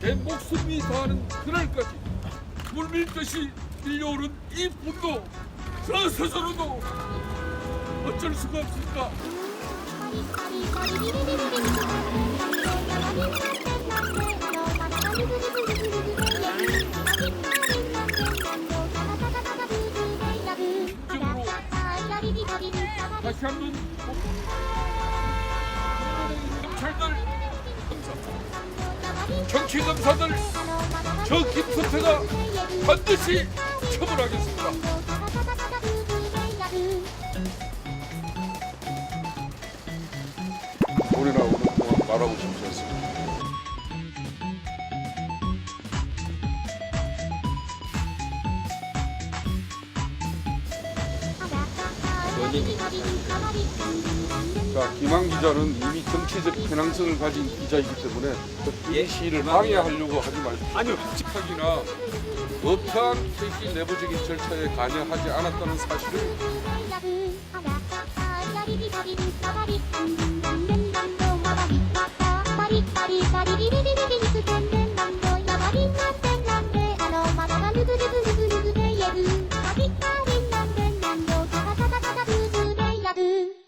내 목숨이 다하는 그날까지 물밀듯이 밀려오는 이 분노 저 스스로도 어쩔 수가 없습니다. 다시 한번 경찰들 정치 검사들 저 김성태가 반드시 처벌하겠습니다. 우리나 오늘 말하고 싶지 않습니다. 자, 김한 기자는 이미 정치적 편향성을 가진 기자이기 때문에 이 시위를 방해하려고 하지 마십시오. 아니요. 칙하기나 어떠한 KC 내부적인 절차에 관여하지 않았다는 사실을